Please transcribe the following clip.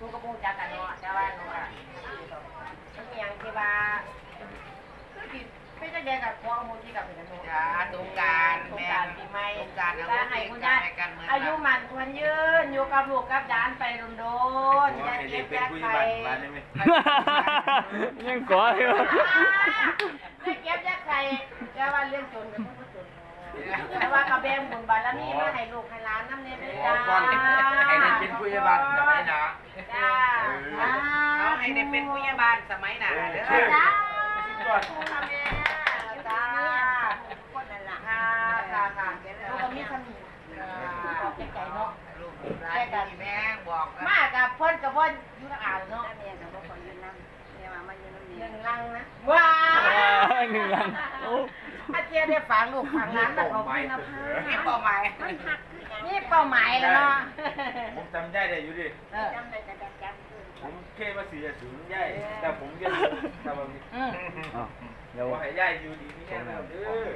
กูก็พูดจากกันเนาะแต่ว่าหนูอะมันมีอย่างที่ว่าคือที่ไม่ใช่เด็กกับพวกมูที่กับเป็นหนูจ้าสงกรารสงกรารปีใหม่สงกรารเอาและให้คุณย่าให้กันเมือนอายุมันควรยืนอยู่กับลูกกับหลานไปโดนๆอย่าเก็บอย่าไข่ยังก่ออยู่อย่าเก็บอย่าไข่แต่ว่าเรื่องจนกับผู้จนแต่ว่ากระเบงบุญบารมีมาให้ลูกให้หลานน้ำเนยด้วยจ้า จะไม่นะจ้าเอาให้ได้เป็นผู้ใหญ่บ้านสมัยหน้าเด้อจ้าก่อนจ้าจ้าคนนั่นล่ะค่ะค่ะค่ะลูกก็มีสมีขอบใจเนาะลูกหลานที่แม่บอกมากับเพิ่นกับเพิ่นอยู่ทางอ่านเนาะแม่ก็บ่ค่อยยืนนั่งแม่ว่ามายืนนั่งหนี่นึ่งลังนะว้าหนึ่งลังโอ้อาเจียได้ฝังลูกฝังหลานแต่เขาคุณภานี่พเป้าหมายมันหักคือหยังนี่เป้าหมายแล้วเนาะผม จำได้ได้อยู่ดิ เออจำได้แต่จำจำคือผมเคยมาเสียสูงย่ายแต่ผมยังแต่ว่าอืมอ้าวเดี๋ยว ว่าให้ย่ายอยู่ดีนี่แค่นั้นเด้อ